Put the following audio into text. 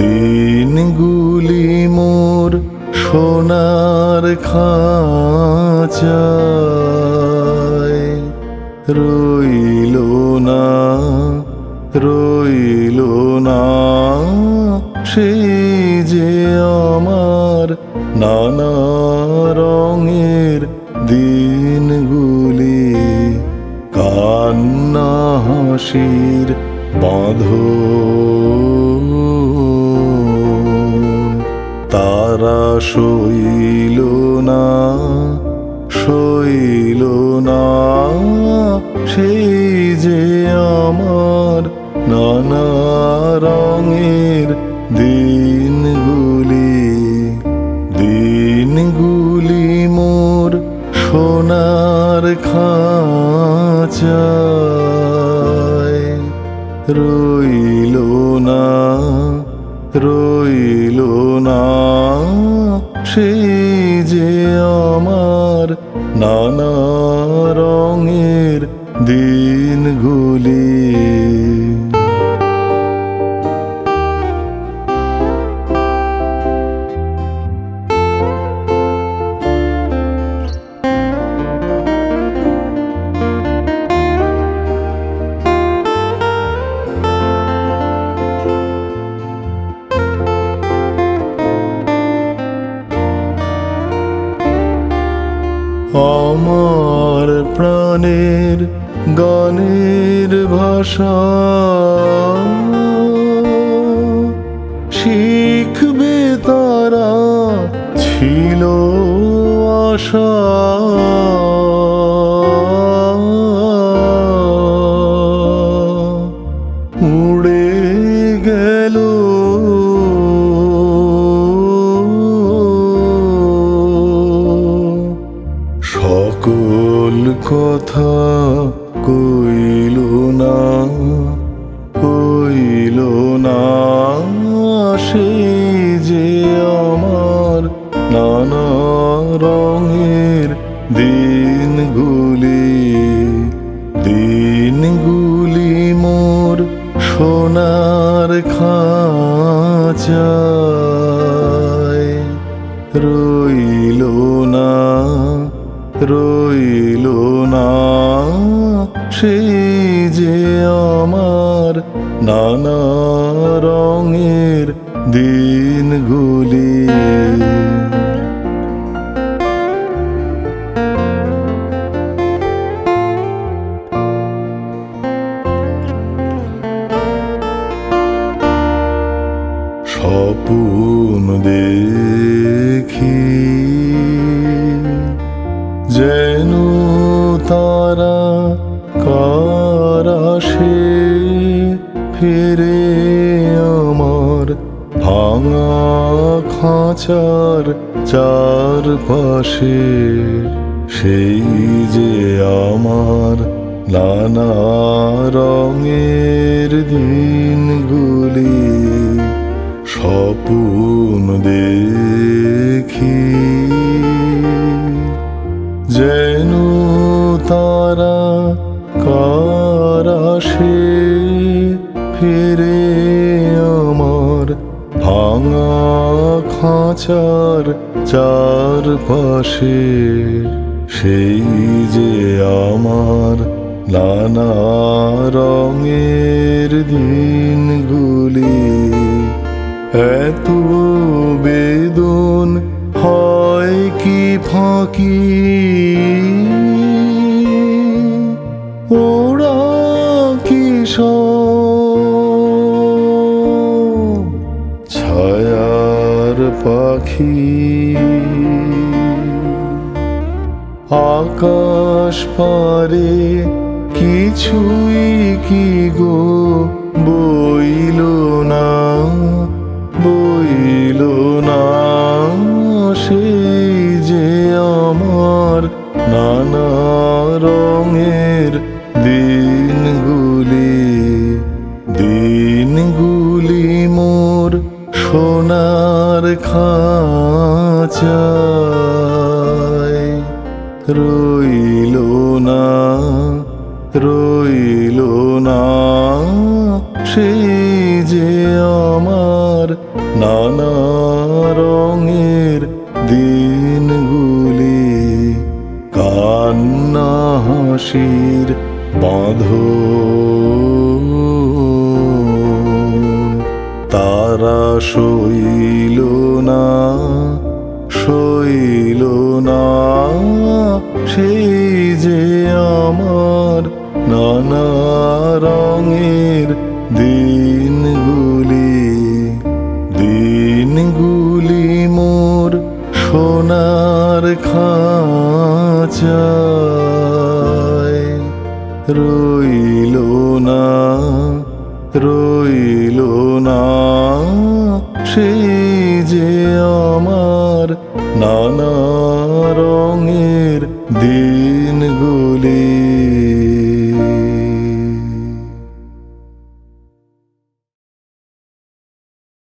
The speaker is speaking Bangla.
দিনগুলি মোর সোনার খাঁচা রইল না রইল না, সে যে আমার নানা রঙের দিনগুলি কান্না হাসির বাঁধো তারা সইল না সইল না। সেই যে আমার নানা রঙের দিনগুলি দিনগুলি মোর সোনার রইল না রইল না। সেই যে আমার নানা রঙের দিনগুলি আমার প্রাণের গানের ভাষা। শিখবে তারা ছিল আশা। দিনগুলি মোর সোনার খাঁচায়। রইল না রইল না সেই যে আমার নানা রঙের দিনগুলি। স্বপন দেখি যেন তারা কারাশে ফিরে আমার ভাঙা খাঁচার চার পাশে সেই যে আমার নানা রঙের দিনগুলি। স্বপন দেখি যেন তারা কারাশে ফিরে আমার ভাঙা খাঁচার চার পাশে সেই যে আমার নানা রঙের দিনগুলি এত বেদন হয় কি ফাঁকি? কি ছায়ার পাখি? আকাশ পারে কিছুই কি গো বইল নানা রঙের দিনগুলি দিনগুলি মোর সোনার খাঁচায়। রইল না রইল না, সেই যে আমার নানা হাসির বাঁধন। তারা সইল না সইল না, সেই যে আমার নানা রঙের দিনগুলি দিনগুলি মোর সোনার খাঁচায় রইল না রইল না। সে যে আমার নানা রঙের দিন